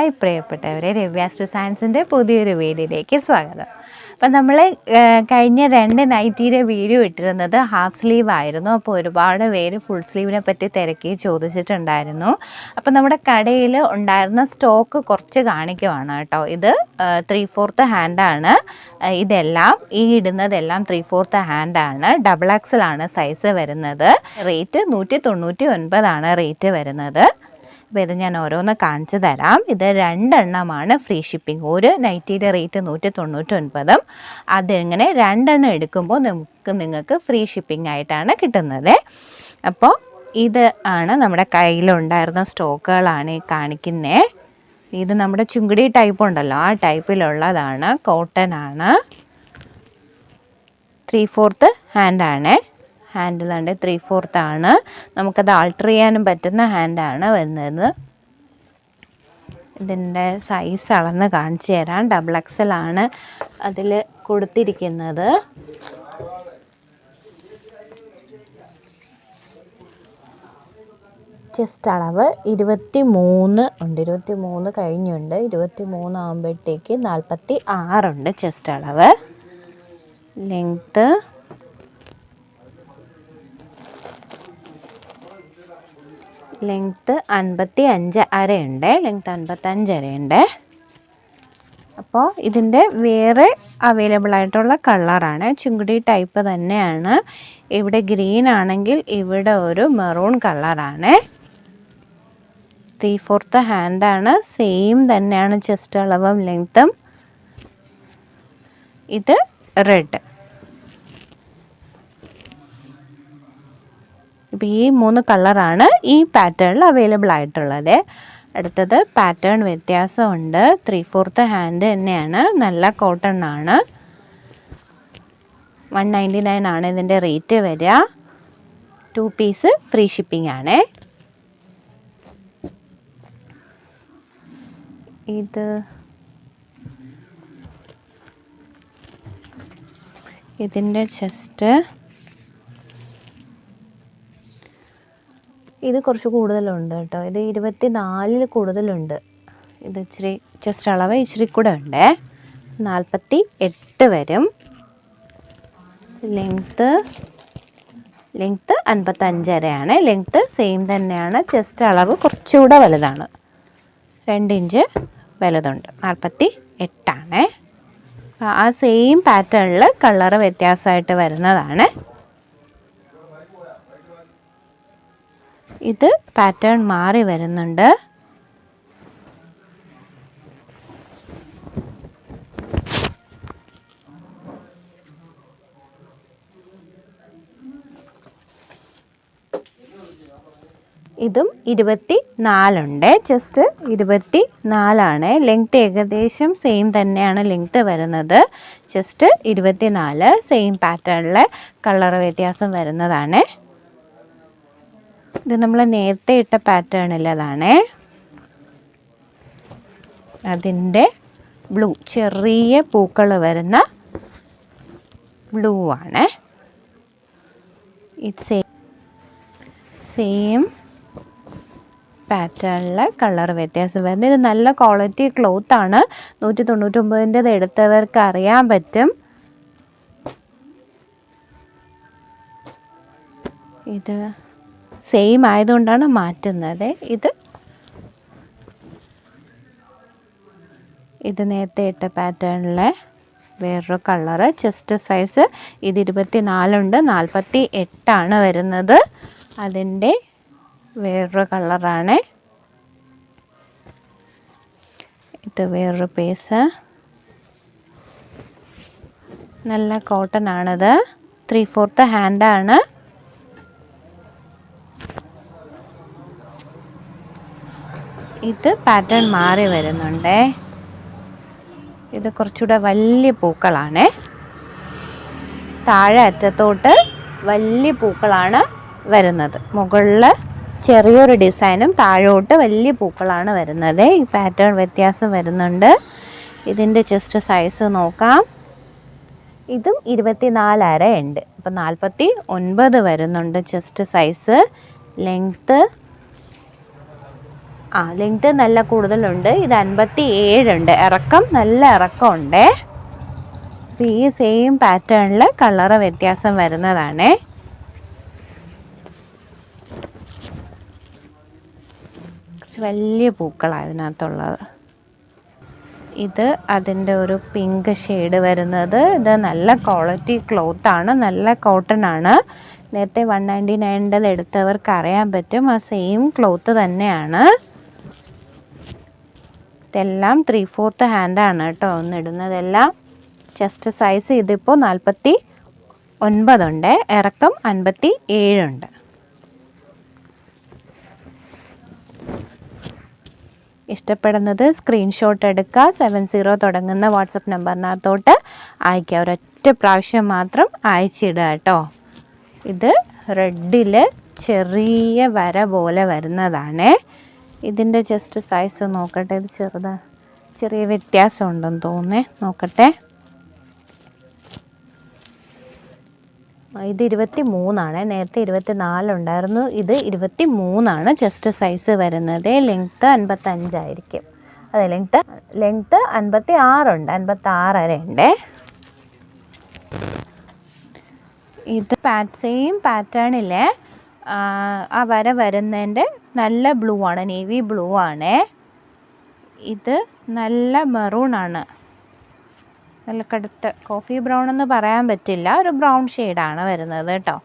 Hi പ്രിയപ്പെട്ടവരെ രവ്യാസ്ട്ര സയൻസിന്റെ പുതിയൊരു വീഡിയോയിലേക്ക് സ്വാഗതം. അപ്പം നമ്മൾ കഴിഞ്ഞ രണ്ട് നൈറ്റിയുടെ വീഡിയോ ഇട്ടിരുന്നത് ഹാഫ് സ്ലീവ് ആയിരുന്നു. അപ്പോൾ ഒരുപാട് പേര് ഫുൾ സ്ലീവിനെ പറ്റി തിരക്കി ചോദിച്ചിട്ടുണ്ടായിരുന്നു. അപ്പോൾ നമ്മുടെ കടയിൽ ഉണ്ടായിരുന്ന സ്റ്റോക്ക് കുറച്ച് കാണിക്കുവാണ് കേട്ടോ. ഇത് ത്രീ ഫോർത്ത് ഹാൻഡാണ് ഇതെല്ലാം ഈ ഇടുന്നതെല്ലാം ത്രീ ഫോർത്ത് ഹാൻഡാണ് ഡബിൾ എക്സലാണ് സൈസ് വരുന്നത്. റേറ്റ് നൂറ്റി തൊണ്ണൂറ്റി ഒൻപതാണ് റേറ്റ് വരുന്നത്. ഇത് ഞാൻ ഓരോന്ന് കാണിച്ചു തരാം. ഇത് രണ്ടെണ്ണമാണ് ഫ്രീ ഷിപ്പിംഗ്. ഒരു നൈറ്റിയുടെ റേറ്റ് നൂറ്റി തൊണ്ണൂറ്റൊൻപതും അതിങ്ങനെ രണ്ടെണ്ണം എടുക്കുമ്പോൾ നമുക്ക് നിങ്ങൾക്ക് ഫ്രീ ഷിപ്പിംഗ് ആയിട്ടാണ് കിട്ടുന്നത്. അപ്പോൾ ഇത് ആണ് നമ്മുടെ കയ്യിലുണ്ടായിരുന്ന സ്റ്റോക്കുകളാണ് ഈ കാണിക്കുന്നത് ഇത് നമ്മുടെ ചുങ്കിടി ടൈപ്പ് ഉണ്ടല്ലോ. ആ ടൈപ്പിലുള്ളതാണ്. കോട്ടൺ ആണ് ത്രീ ഫോർത്ത് ഹാൻഡാണ്. ഹാൻഡിൽ ഉണ്ട് ത്രീ ആണ്. നമുക്കത് ആൾട്ടർ ചെയ്യാനും പറ്റുന്ന ഹാൻഡാണ് വരുന്നത്. ഇതിന്റെ സൈസ് അളന്ന് കാണിച്ചു തരാം. ഡബിൾ എക്സൽ ആണ് അതിൽ കൊടുത്തിരിക്കുന്നത്. ചെസ്റ്റ് അളവ് ഇരുപത്തി മൂന്ന് ഉണ്ട്. ഇരുപത്തി മൂന്ന് കഴിഞ്ഞുണ്ട്. ഇരുപത്തി മൂന്ന് ആകുമ്പോഴത്തേക്ക് നാൽപ്പത്തി ആറുണ്ട് ചെസ്റ്റ് അളവ്. ലെങ്ത്ത് ലെങ്ത്ത് അൻപത്തി അഞ്ച് അരയുണ്ട് ലെങ്ത്ത് അൻപത്തഞ്ച് അരയുണ്ട്. അപ്പോൾ ഇതിന്റെ വേറെ അവൈലബിൾ ആയിട്ടുള്ള കളറാണ് ചുങ്കുടി ടൈപ്പ് തന്നെയാണ്. ഇവിടെ ഗ്രീൻ ആണെങ്കിൽ ഇവിടെ ഒരു മെറൂൺ കളറാണ് ത്രീ ഫോർത്ത് ഹാൻഡാണ് സെയിം തന്നെയാണ് ചെസ്റ്റ് അളവും ലെങ്ത്തും ഇത് റെഡ് ഇപ്പോൾ ഈ മൂന്ന് കളറാണ് ഈ പാറ്റേണിൽ അവൈലബിൾ ആയിട്ടുള്ളത്. അടുത്തത് പാറ്റേൺ വ്യത്യാസമുണ്ട്. ത്രീ ഫോർത്ത് ഹാൻഡ് തന്നെയാണ്. നല്ല കോട്ടൺ ആണ്. വൺ നയന്റി നയൻ ആണ് ഇതിന്റെ റേറ്റ് വരിക. ടു പീസ് ഫ്രീ ഷിപ്പിംഗ് ആണ്. ഇത് ഇതിന്റെ ചെസ്റ്റ് ഇത് കുറച്ച് കൂടുതലുണ്ട് കേട്ടോ. ഇത് ഇരുപത്തി നാലിൽ കൂടുതലുണ്ട്. ഇത് ഇച്ചിരി ചെസ്റ്റ് അളവ് ഇച്ചിരി കൂടെ ഉണ്ട്. നാൽപ്പത്തി എട്ട് വരും. ലെങ്ത്ത് ലെങ്ത്ത് അൻപത്തഞ്ചരയാണ്. ലെങ്ത്ത് സെയിം തന്നെയാണ്. ചെസ്റ്റ് അളവ് കുറച്ചുകൂടെ വലുതാണ്. രണ്ട് ഇഞ്ച് വലുതുണ്ട്. നാൽപ്പത്തി എട്ടാണ് ആ സെയിം പാറ്റേണിൽ കളറ് വ്യത്യാസമായിട്ട് വരുന്നതാണ്. ഇത് പാറ്റേൺ മാറി വരുന്നുണ്ട്. ഇതും ഇരുപത്തി നാലുണ്ട് ജസ്റ്റ് ഇരുപത്തി നാലാണ് ലെങ്ത് ഏകദേശം സെയിം തന്നെയാണ് ലെങ്ത് വരുന്നത്. ജസ്റ്റ് ഇരുപത്തി നാല് സെയിം പാറ്റേണിലെ കളർ വ്യത്യാസം വരുന്നതാണ്. ഇത് നമ്മൾ നേരത്തെ ഇട്ട പാറ്റേണിലതാണേ അതിന്റെ ബ്ലൂ ചെറിയ പൂക്കൾ വരുന്ന ബ്ലൂ ആണ്. ഇത് സെയിം സെയിം പാറ്റേണിലെ കളർ വ്യത്യാസം വരുന്നത്. ഇത് നല്ല ക്വാളിറ്റി ക്ലോത്ത് ആണ്. നൂറ്റി തൊണ്ണൂറ്റൊമ്പതിന്റെത് എടുത്തവർക്ക് അറിയാൻ പറ്റും. ഇത് സെയിം ആയതുകൊണ്ടാണ് മാറ്റുന്നത്. ഇത് ഇത് നേരത്തെ ഇട്ട പാറ്റേണിലെ വേറൊരു കളറ് ചെസ്റ്റ് സൈസ് ഇത് ഇരുപത്തി നാലുണ്ട് നാൽപ്പത്തി എട്ടാണ് വരുന്നത്. അതിന്റെ വേറൊരു കളറാണ് ഇത് വേറൊരു പീസ് നല്ല കോട്ടൺ ആണത്. ത്രീ ഫോർത്ത് ഹാൻഡാണ് ഇത് പാറ്റേൺ മാറി വരുന്നുണ്ടേ. ഇത് കുറച്ചുകൂടെ വലിയ പൂക്കളാണ്. താഴെ അറ്റത്തോട്ട് വലിയ പൂക്കളാണ് വരുന്നത്. മുകളിൽ ചെറിയൊരു ഡിസൈനും താഴോട്ട് വലിയ പൂക്കളാണ് വരുന്നത്. ഈ പാറ്റേൺ വ്യത്യാസം വരുന്നുണ്ട്. ഇതിന്റെ ജസ്റ്റ് സൈസ് നോക്കാം. ഇതും ഇരുപത്തിനാലര ഉണ്ട്. അപ്പം നാൽപ്പത്തി ഒൻപത് വരുന്നുണ്ട് ചെസ്റ്റ് സൈസ് ലെങ്ത്ത് ആ ലെങ്ത് നല്ല കൂടുതലുണ്ട്. ഇത് അൻപത്തി ഏഴുണ്ട് ഇറക്കം നല്ല ഇറക്കമുണ്ട്. അപ്പോൾ ഈ സെയിം പാറ്റേണിൽ കളറ് വ്യത്യാസം വരുന്നതാണ്. കുറച്ച് വലിയ പൂക്കളാണ് ഇതിനകത്തുള്ളത്. ഇത് അതിന്റെ ഒരു പിങ്ക് ഷെയ്ഡ് വരുന്നത്. ഇത് നല്ല ക്വാളിറ്റി ക്ലോത്ത് ആണ്. നല്ല കോട്ടൺ ആണ്. നേരത്തെ വൺ നയന്റി നയന്റത് എടുത്തവർക്ക് അറിയാൻ പറ്റും. ആ സെയിം ക്ലോത്ത് തന്നെയാണ്. ഇതെല്ലാം ത്രീ ഫോർത്ത് ഹാൻഡാണ് കേട്ടോ. ഒന്നിടുന്നതെല്ലാം ചെസ്റ്റ് സൈസ് ഇതിപ്പോൾ നാൽപ്പത്തി ഒൻപതുണ്ട് ഇറക്കം അൻപത്തി ഏഴുണ്ട് ഇഷ്ടപ്പെടുന്നത് സ്ക്രീൻഷോട്ട് എടുക്കുക. സെവൻ സീറോ തുടങ്ങുന്ന വാട്സപ്പ് നമ്പറിനകത്തോട്ട് അയക്കുക. ഒരൊറ്റ പ്രാവശ്യം മാത്രം അയച്ചിടുക കേട്ടോ. ഇത് റെഡിൽ ചെറിയ വര പോലെ വരുന്നതാണ്. ഇതിന്റെ ജസ്റ്റ് സൈസ് നോക്കട്ടെ. ഇത് ചെറുതാ ചെറിയ വ്യത്യാസം ഉണ്ടെന്ന് തോന്നുന്നേ. നോക്കട്ടെ. ഇത് ഇരുപത്തി മൂന്നാണ് നേരത്തെ ഇരുപത്തി നാലുണ്ടായിരുന്നു ഇത് ഇരുപത്തി മൂന്നാണ് ചെസ്റ്റ് സൈസ് വരുന്നത്. ലെങ്ത്ത് അൻപത്തഞ്ചായിരിക്കും. അതെ ലെങ്ത്ത് ലെങ്ത്ത് അൻപത്തി ആറുണ്ട് അൻപത്തി ആറര ഉണ്ട്. ഇത് പാറ്റ് സെയിം പാറ്റേണിലെ ആ വര വരുന്നതിന്റെ നല്ല ബ്ലൂ ആണ് നേവി ബ്ലൂ ആണ്. ഇത് നല്ല മെറൂൺ ആണ്. നല്ല കടുത്ത കോഫി ബ്രൗൺ എന്ന് പറയാൻ പറ്റില്ല ഒരു ബ്രൗൺ ഷെയ്ഡാണ് വരുന്നത് കേട്ടോ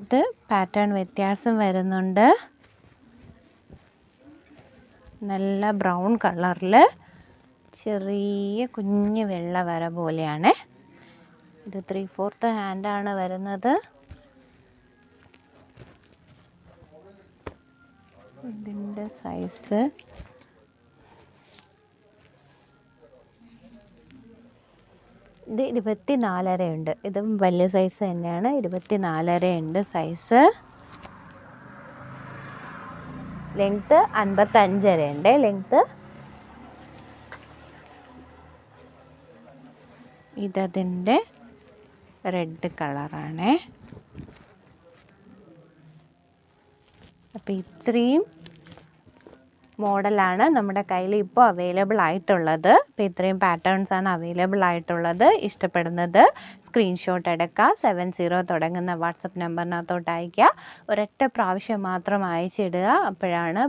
ഇത് പാറ്റേൺ വ്യത്യാസം വരുന്നുണ്ട്. നല്ല ബ്രൗൺ കളറിൽ ചെറിയ കുഞ്ഞ് വെള്ള വര പോലെയാണ്. ഇത് ത്രീ ഫോർത്ത് ഹാൻഡാണ് വരുന്നത്. ഇതിന്റെ സൈസ് ഇത് ഇരുപത്തി നാലര ഉണ്ട്. ഇതും വലിയ സൈസ് തന്നെയാണ്. ഇരുപത്തി നാലര ഉണ്ട് സൈസ് ലെങ്ത്ത് അൻപത്തഞ്ചര ഉണ്ട്. ലെങ്ത്ത് ഇതതിന്റെ റെഡ് കളറാണ് അപ്പോൾ ഇത്രയും മോഡലാണ് നമ്മുടെ കയ്യിൽ ഇപ്പോൾ അവൈലബിൾ ആയിട്ടുള്ളത്. അപ്പോൾ ഇത്രയും പാറ്റേൺസ് ആണ് അവൈലബിൾ ആയിട്ടുള്ളത്. ഇഷ്ടപ്പെടുന്നത് സ്ക്രീൻഷോട്ട് എടുക്കുക. സെവൻ സീറോ തുടങ്ങുന്ന വാട്സപ്പ് നമ്പറിനകത്തോട്ട് അയയ്ക്കുക. ഒരൊറ്റ പ്രാവശ്യം മാത്രം അയച്ചിടുക. അപ്പോഴാണ്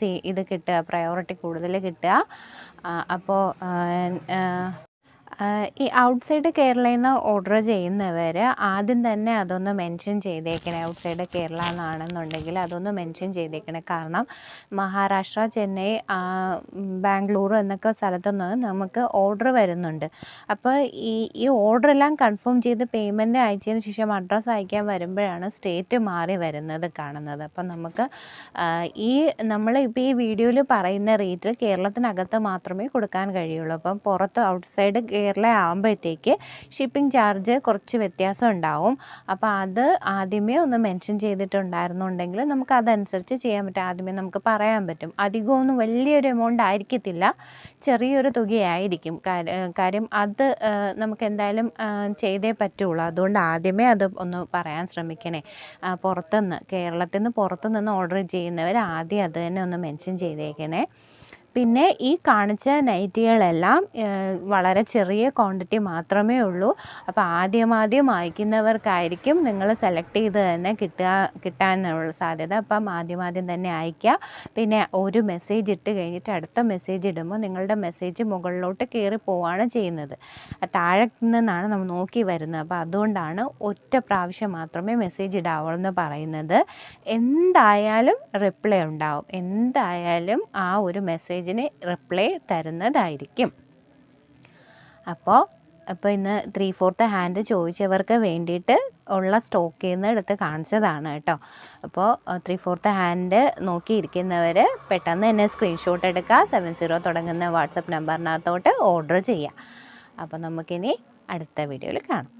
സി ഇത് കിട്ടുക. പ്രയോറിറ്റി കൂടുതൽ കിട്ടുക. അപ്പോൾ ഈ ഔട്ട്സൈഡ് കേരളയിൽ നിന്ന് ഓർഡർ ചെയ്യുന്നവർ ആദ്യം തന്നെ അതൊന്ന് മെൻഷൻ ചെയ്തേക്കണേ. ഔട്ട്സൈഡ് കേരള എന്നാണെന്നുണ്ടെങ്കിൽ അതൊന്ന് മെൻഷൻ ചെയ്തേക്കണേ. കാരണം മഹാരാഷ്ട്ര ചെന്നൈ ബാംഗ്ലൂർ എന്നൊക്കെ സ്ഥലത്തുനിന്ന് നമുക്ക് ഓർഡർ വരുന്നുണ്ട്. അപ്പോൾ ഈ ഈ ഓർഡറെല്ലാം കൺഫേം ചെയ്ത് പേയ്മെന്റ് അയച്ചതിന് ശേഷം അഡ്രസ്സ് അയക്കാൻ വരുമ്പോഴാണ് സ്റ്റേറ്റ് മാറി വരുന്നത് കാണുന്നത്. അപ്പം നമുക്ക് ഈ നമ്മൾ ഇപ്പോൾ ഈ വീഡിയോയിൽ പറയുന്ന റേറ്റ് കേരളത്തിനകത്ത് മാത്രമേ കൊടുക്കാൻ കഴിയുള്ളൂ. അപ്പം പുറത്ത് ഔട്ട്സൈഡ് കേരള ആകുമ്പോഴത്തേക്ക് ഷിപ്പിംഗ് ചാർജ് കുറച്ച് വ്യത്യാസം ഉണ്ടാവും. അപ്പോൾ അത് ആദ്യമേ ഒന്ന് മെൻഷൻ ചെയ്തിട്ടുണ്ടായിരുന്നുണ്ടെങ്കിൽ നമുക്ക് അതനുസരിച്ച് ചെയ്യാൻ പറ്റും. ആദ്യമേ നമുക്ക് പറയാൻ പറ്റും. അധികമൊന്നും വലിയൊരു എമൗണ്ട് ആയിരിക്കത്തില്ല. ചെറിയൊരു തുകയായിരിക്കും. കാര്യം അത് നമുക്ക് എന്തായാലും ചെയ്തേ പറ്റുള്ളൂ. അതുകൊണ്ട് ആദ്യമേ അത് ഒന്ന് പറയാൻ ശ്രമിക്കണേ. പുറത്തുനിന്ന് കേരളത്തിൽ നിന്ന് പുറത്തുനിന്ന് ഓർഡർ ചെയ്യുന്നവർ ആദ്യം അത് തന്നെ ഒന്ന് മെൻഷൻ ചെയ്തേക്കണേ. പിന്നെ ഈ കാണിച്ച നൈറ്റികളെല്ലാം വളരെ ചെറിയ ക്വാണ്ടിറ്റി മാത്രമേ ഉള്ളൂ. അപ്പോൾ ആദ്യം ആദ്യം അയക്കുന്നവർക്കായിരിക്കും നിങ്ങൾ സെലക്ട് ചെയ്ത് തന്നെ കിട്ടുക കിട്ടാനുള്ള സാധ്യത. അപ്പം ആദ്യം ആദ്യം തന്നെ അയക്കുക പിന്നെ ഒരു മെസ്സേജ് ഇട്ട് കഴിഞ്ഞിട്ട് അടുത്ത മെസ്സേജ് ഇടുമ്പോൾ നിങ്ങളുടെ മെസ്സേജ് മുകളിലോട്ട് കയറി പോവുകയാണ് ചെയ്യുന്നത്. താഴെ നിന്നാണ് നമ്മൾ നോക്കി വരുന്നത്. അപ്പോൾ അതുകൊണ്ടാണ് ഒറ്റ പ്രാവശ്യം മാത്രമേ മെസ്സേജ് ഇടാവുള്ളൂ എന്ന് പറയുന്നത്. എന്തായാലും റിപ്ലൈ ഉണ്ടാവും. എന്തായാലും ആ ഒരു മെസ്സേജ് മെസ്സേജിന് റിപ്ലൈ തരുന്നതായിരിക്കും. അപ്പോൾ അപ്പോൾ ഇന്ന് ത്രീ ഫോർത്ത് ഹാൻഡ് ചോദിച്ചവർക്ക് വേണ്ടിയിട്ട് ഉള്ള സ്റ്റോക്കിൽ നിന്ന് എടുത്ത് കാണിച്ചതാണ് കേട്ടോ. അപ്പോൾ ത്രീ ഫോർത്ത് ഹാൻഡ് നോക്കിയിരിക്കുന്നവർ പെട്ടെന്ന് തന്നെ സ്ക്രീൻഷോട്ട് എടുക്കുക സെവൻ സീറോ തുടങ്ങുന്ന വാട്സപ്പ് നമ്പറിനകത്തോട്ട് ഓർഡർ ചെയ്യുക. അപ്പോൾ നമുക്കിനി അടുത്ത വീഡിയോയിൽ കാണാം.